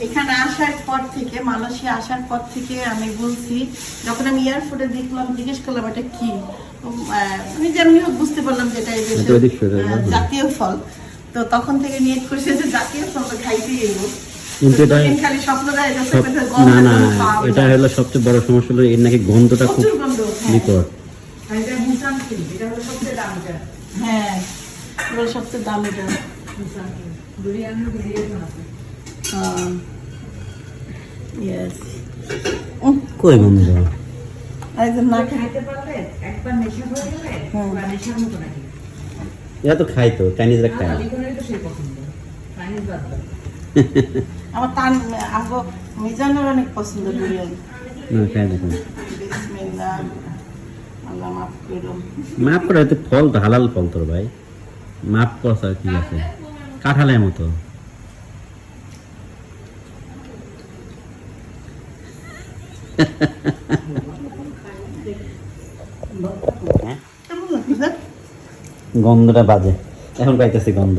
এখানে আসার পর থেকে মালয়েশিয়া আসার পর থেকে আমি বলছি যখন আমি এয়ারপোর্টে দেখলাম জিজ্ঞেস করলাম এটা কি? আমি যেমনি হোক বুঝতে পারলাম যে এটা। জাতীয় ফল। তো তখন থেকে নিয়ত করছে যে জাতীয় ফল তো খাইতেই এলো কিন্তু এটা খালি স্বপ্ন দেয় যাচ্ছে সব- কোথাও না না এটা হলো সবচেয়ে বড় সমস্যা হলো এর নাকি গন্ধটা খুব হ্যাঁ। দামিটা হ্যাঁ সবচেয়ে দাম এটা। ভুটান ছিল দুরিয়ানের ভেরিয়েশন আছে ইয়েস কই গন্ধ আরেকজন না খাই খাইতে পারলে একবার নেশা হয়ে গেলে হুম। পুরা নেশার মতো নাকি এরা তো খাই তো চাইনিজরা খায়। লিখনের তো সেই পছন্দ। চাইনিজ বাদ দাও। আমার তান আমগো মিজানের অনেক পছন্দ বিরিয়ানি না খাই দেখুন আল্লাহ মাফ করুন মাপ করে হয়তো ফল তো হালাল ফল তোর ভাই। মাপ করছ আর কি আছে? কাঁঠালের মতো। গন্ধটা বাজে। এখন পাইতেছি গন্ধ।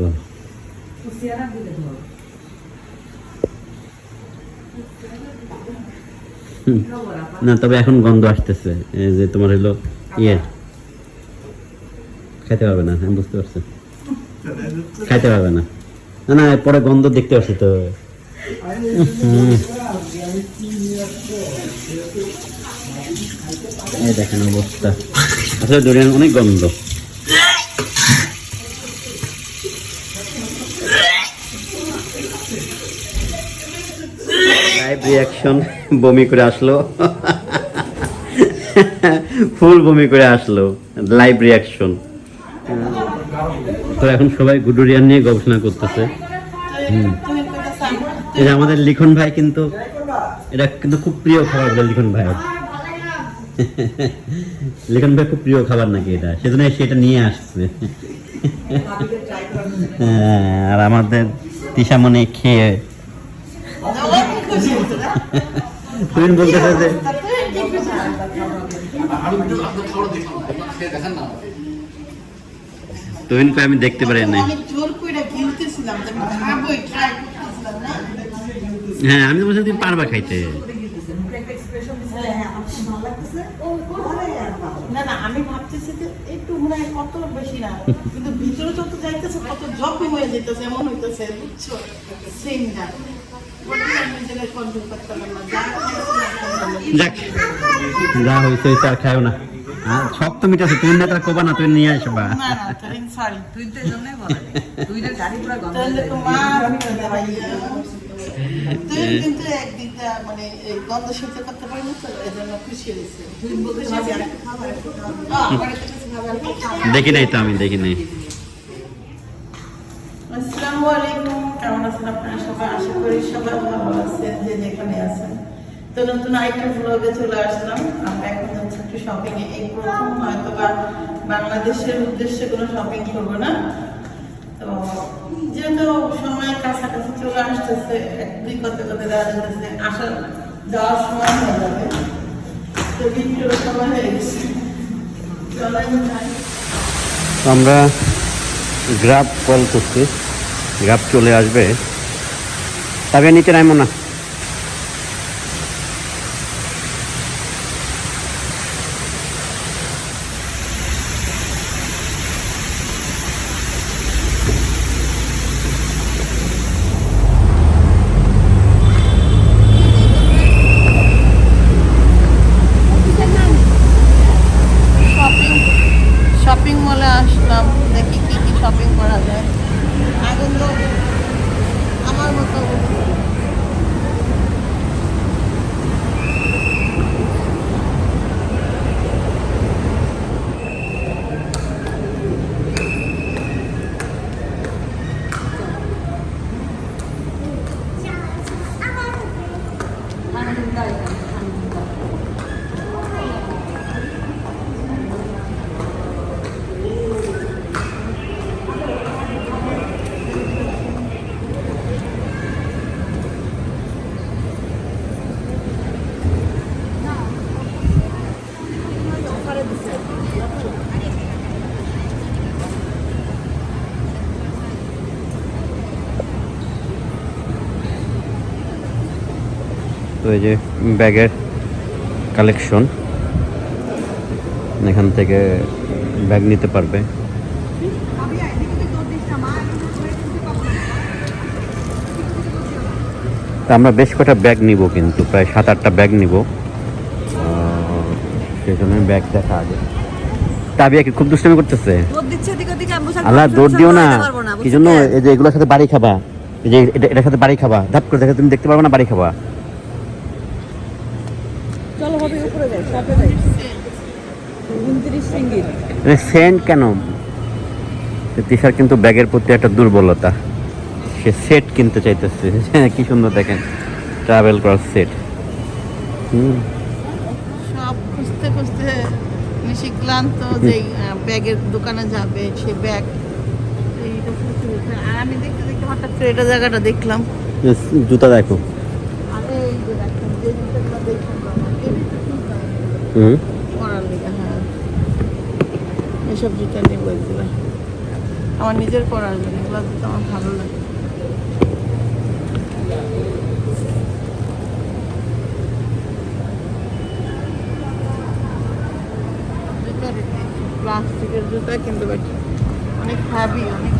না, তবে এখন গন্ধ আসতেছে। যে তোমার হলো ইয়ে। খাইতে পারবে না, আমি বুঝতে পারছি। খাইতে পারবে না। না না, পরে গন্ধ দেখতে পাচ্ছি তো। দেখেন অবস্থা। আসলে দরিয়ান অনেক গন্ধ। রিয়াকশন বমি করে আসলো। ফুল বমি করে আসলো। লাইভ রিয়াকশন তো এখন সবাই গুডুরিয়ান নিয়ে গবেষণা করতেছে। যে আমাদের লিখন ভাই কিন্তু এটা কিন্তু খুব প্রিয় খাবার বলে লিখন ভাই। লিখন ভাই খুব প্রিয় খাবার নাকি এটা? সেজন্য সেটা নিয়ে আসছে। হ্যাঁ, আর আমাদের তিশামণি খেয়ে। তুমি বলতেছে যে তুহিন কই আমি দেখতে পারি না? হ্যাঁ আমি তো বলছি তুমি পারবা খাইতে। না না আমি ভাবতেছি যে একটু হয় কত বেশি না কিন্তু ভিতরে যত যাইতেছে কত জখম হয়ে যেতেছে এমন হইতেছে বুঝছ? সেম না। যাক যা হয়েছে হয়েছে আর খাও না। হ্যাঁ সব তো মিটাছে তুমি না তারা কোবা না তুমি নিয়ে আসবা। না না তরিন সরি তুই তো বলে। তুই গাড়ি পুরা গন্ধ হয়ে তো মা তুই কিন্তু একদিকটা মানে এই গন্ধ সহ্য করতে পারি না তো এই জন্য খুশি হয়েছে। তুই বলতে পারবি খাবার। দেখি নাই তো আমি দেখি নাই। আসসালামু আলাইকুম কেমন আছেন আপনারা সবাই? আশা করি সবাই ভালো আছেন যে যেখানে আছেন। তো নতুন আরেকটা ব্লগে চলে আসলাম। আমরা এখন একটু শপিং এ, এই প্রথম হয়তো বা বাংলাদেশের উদ্দেশ্যে কোনো শপিং করব না। তো যেহেতু সময় কাছাকাছি চলে আসতেছে, এক দুই কত কত দেওয়া যেতেছে আসা, যাওয়ার সময় হয়ে যাবে। তো বিক্রির সময় হয়ে গেছে। আমরা গ্রাফ কল করছি। গ্রাফ চলে আসবে। তবে নিচে নামো না শপিং শপিং মলে আসলাম দেখি কি কি শপিং করা যায় আগুন তো আমার মতো তো এই যে ব্যাগের কালেকশন এখান থেকে ব্যাগ নিতে পারবে। আমরা বেশ কটা ব্যাগ নিব কিন্তু প্রায় সাত আটটা ব্যাগ নিব। সেই জন্য ব্যাগ দেখা আগে। তাবিয়া কি খুব দুষ্টামি করতেছে? আল্লাহ দৌড় দিও না। কি জন্য? এই যে এগুলোর সাথে বাড়ি খাবা। এই যে এটার সাথে বাড়ি খাবা। ধাপ করে দেখে তুমি দেখতে পারবে না বাড়ি খাবা চলো হবে উপরে যাই শপে যাই উনত্রিশ সিঙ্গিল সেন্ট কেন? তিশার কিন্তু ব্যাগের প্রতি একটা দুর্বলতা। সে সেট কিনতে চাইতেছে। কি সুন্দর দেখেন ট্রাভেল করার সেট। হুম। সব খুঁজতে খুঁজতে বেশি ক্লান্ত যে ব্যাগের দোকানে যাবে সে ব্যাগ। আর আমি দেখতে দেখতে হঠাৎ করে এটা জায়গাটা দেখলাম। জুতা দেখো আরে এই যে দেখলাম যে জুতোগুলো দেখলাম এই জুতো সুন্দর। হুম। পরার লেগে হ্যাঁ। এসব জুতো নেব এগুলো আমার নিজের পরার জন্য এগুলো জুতো আমার ভালো লাগে। প্লাস্টিকের জুতা কিন্তু অনেক হ্যাভি অনেক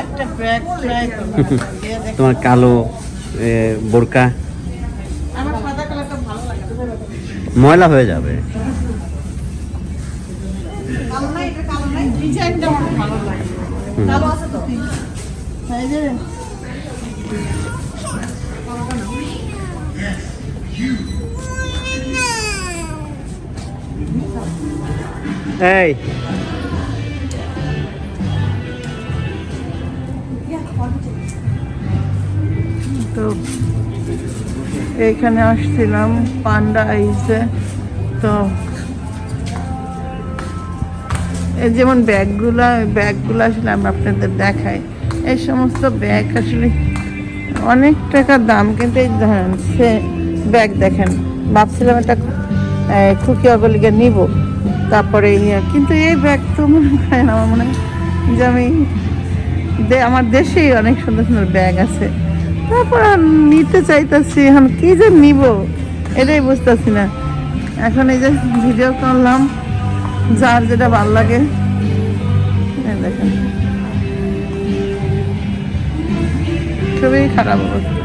একটা ব্যাগ ট্রাই তোমার কালো বোরকা। ময়লা হয়ে যাবে। কালো তো এইখানে আসছিলাম, পান্ডা আইসে তো এই যেমন ব্যাগগুলো ব্যাগগুলো আসলে আমরা আপনাদের দেখাই। এই সমস্ত ব্যাগ আসলে অনেক টাকা দাম, কিন্তু এই ধরেন সে ব্যাগ দেখেন, ভাবছিলাম একটা খুকি অগলিকে নিব, তারপরে ইয়ে কিন্তু এই ব্যাগ তো মনে হয় না, আমার মনে হয় যে আমি আমার দেশেই অনেক সুন্দর সুন্দর ব্যাগ আছে। তারপর নিতে চাইতেছি, এখন কি যে নিব? এটাই বুঝতেছি না। এখন এই যে ভিডিও করলাম, যার যেটা ভালো লাগে। দেখেন। খুবই খারাপ অবস্থা।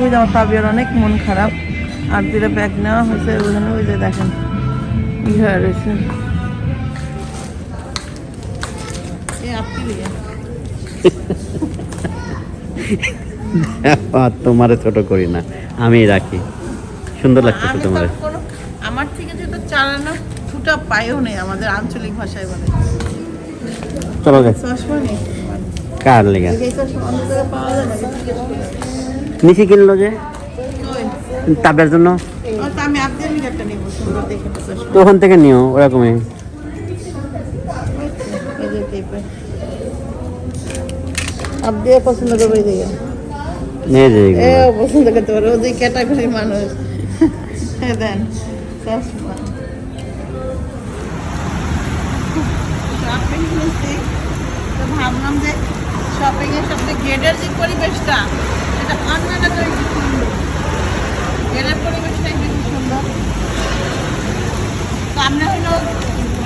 ওই যে আমার অনেক মন খারাপ। আর দুটা ব্যাগ নেওয়া হয়েছে, ওখানে ওই যে দেখেন ই হয়ে রয়েছে। তোমারে ছোট করি না আমি রাখি। সুন্দর লাগতেছে তোমার। আমার থেকে যেটা চালানো ফুটা পায়েও নেই আমাদের আঞ্চলিক ভাষায় বলে। চলো কার লেগে। নিচে কিনলো যে? তাবের জন্য? ওখান থেকে নিও ওরকমই। আপনি পছন্দ করবে দিকে। নিয়ে যে এ পছন্দ করতে পারে ওদের ক্যাটাগরির মানুষ। দেন চশমা। শপিং কিনেছি তো ভাবলাম যে শপিং এর সাথে গেটের যে পরিবেশটা এটা অন্যটা তো একটু সুন্দর। গেটের পরিবেশটা একটু সুন্দর। তো আমরা হলো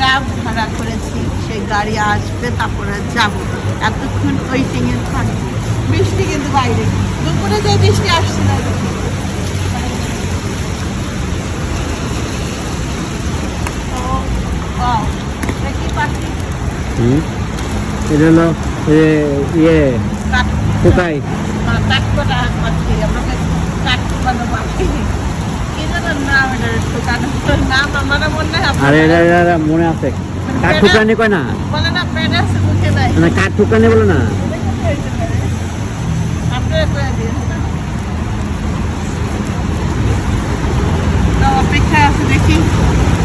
গ্রাফ ভাড়া করেছি সেই গাড়ি আসবে তারপরে যাব। এতক্ষণ ওয়েটিংয়ে থাকব বৃষ্টি কিন্তু বাইরে। দুপুরে যে বৃষ্টি আসছে না এটা হলো ইয়ে কাঠ- আমরা আর এটা মনে আছে। কাঠ ঠুকানি কয় না? না কাঠ ঠুকানি বলে না?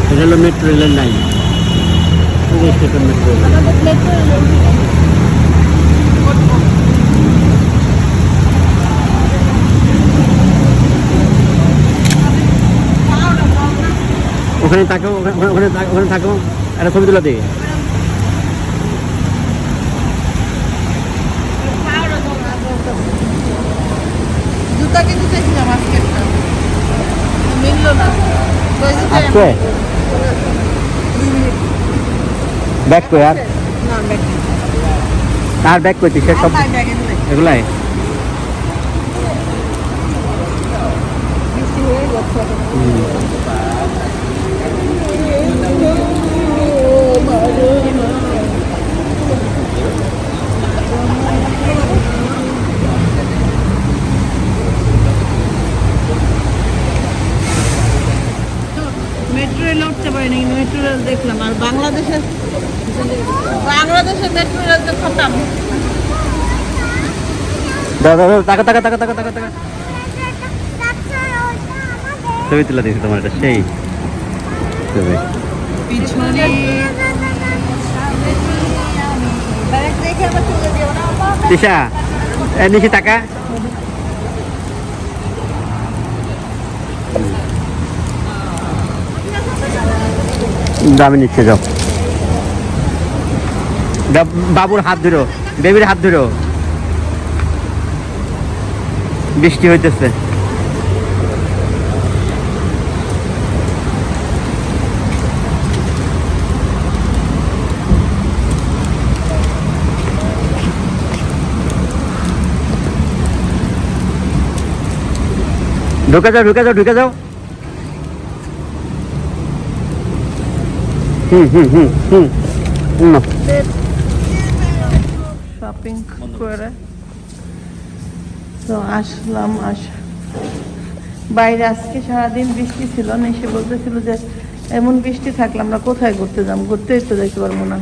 এটা হলো মেট্রো রেলের লাইন মেট্রো রেল আমাদের মেট্রো উঠবো ওখানে থাকো ওখানে ওখানে থাকো একটা ছবি তুলে দিই। জুতা কিনতে আজকে ব্যাগ কই আর? আর ব্যাগ করছি সে সব এগুলাই? মেট্রো রেল উঠতে পারিনি কিন্তু মেট্রো রেল দেখলাম। আর বাংলাদেশের বাংলাদেশের মেট্রো রেল তো খতাম। দাদা দাদা টাকা টাকা টাকা টাকা টাকা টাকা ছবি তুলে দিয়েছি তোমার এটা সেই ছবি। না। দিশা নিশি টাকা দামি নিচ্ছে যাও। বাবুর হাত ধরো, বেবির হাত ধরো। বৃষ্টি হইতেছে। ঢুকে যাও ঢুকে যাও ঢুকে যাও হুম হুম হুম হুম হুম না। শপিং করে। তো আসলাম, আস। বাইরে আজকে সারাদিন বৃষ্টি ছিল, না সে বলতেছিল যে এমন বৃষ্টি থাকলে আমরা কোথায় ঘুরতে যাব? ঘুরতেই তো যেতে পারব না।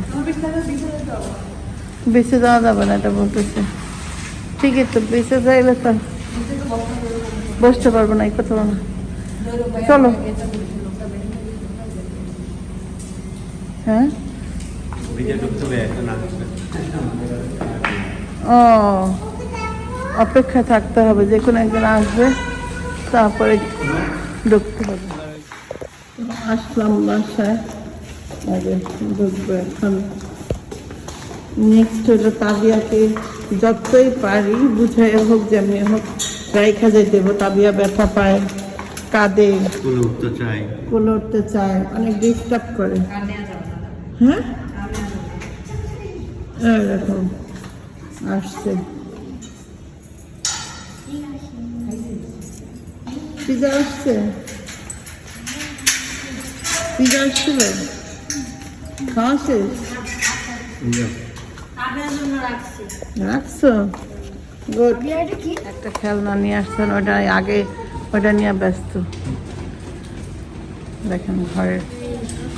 বেঁচে যাওয়া যাবে না এটা বলতেছে। ঠিকই তো, বেঁচে যাইলে তো বসতে পারব না, এই কথা না। চলো। হ্যাঁ? ও অপেক্ষা থাকতে হবে যে কোনো একজন আসবে তারপরে ঢুকতে হবে। আসলাম বাসায় আগে ঢুকবো এখন। নেক্সট হলো তাবিয়াকে যতই পারি বুঝাই হোক যেমনি হোক রাইখা যাই দেবো। তাবিয়া ব্যথা পায় কাঁদে। কুলে উঠতে চায় কোলে উঠতে চায় অনেক ডিস্টার্ব করে। হ্যাঁ? এরকম আসছে। পিজা আসছে? পিজা আসছিল? খাওয়া শেষ? রাখছো? গুড একটা খেলনা নিয়ে আসছেন ওটা আগে ওটা নিয়ে ব্যস্ত। দেখেন ঘরের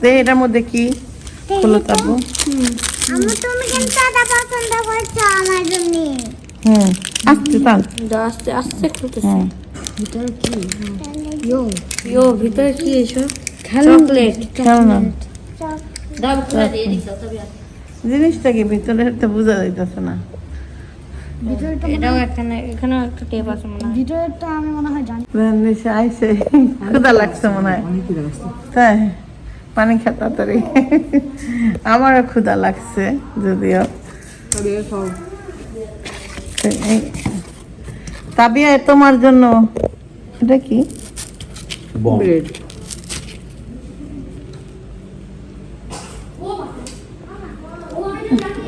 তো এটার মধ্যে কি? হলো তাবু। আমি তুমি কিন্তু এটা পছন্দ করছ আমার জন্য। হুম আসতে টান আস্তে আস্তে খুলতেছে। হুম ইয়ো। ভিতরে কি এসব? চকলেট। খেলনা। দাও খুলে দিয়ে দিছো তবে জিনিসটা কি ভিতরে তো বোঝা যাইতেছে না। এখানে মনে হয় মনে হয়। মানে লাগছে মনে হয়। পানি খা তাড়াতাড়ি। আমারও ক্ষুদা লাগছে যদিও। তাবিয়া তোমার জন্য। এটা কি?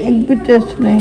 এক বিট টেস্ট নেই।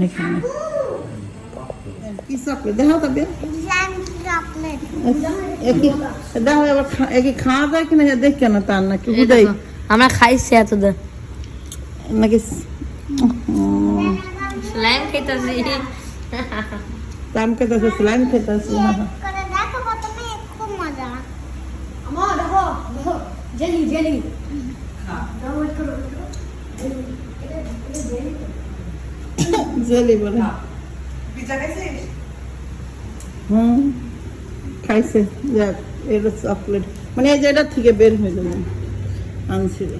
পানি খানা কি চকলেট দেখাও তবে দেখো এবার একই খাওয়া যায় কিনা দেখ কেন তার নাকি হুদাই। আমরা খাইছি এতদিন। নাকি স্লাইম খাইতেছি দাম খেতেছে স্লাইম খেতেছে। করে দেখো প্রথমে খুব মজা জেলি বলে। হুম খাইছে যাক এটা চকলেট মানে এই যে এটা থেকে বের হয়ে যাবে আনছিল।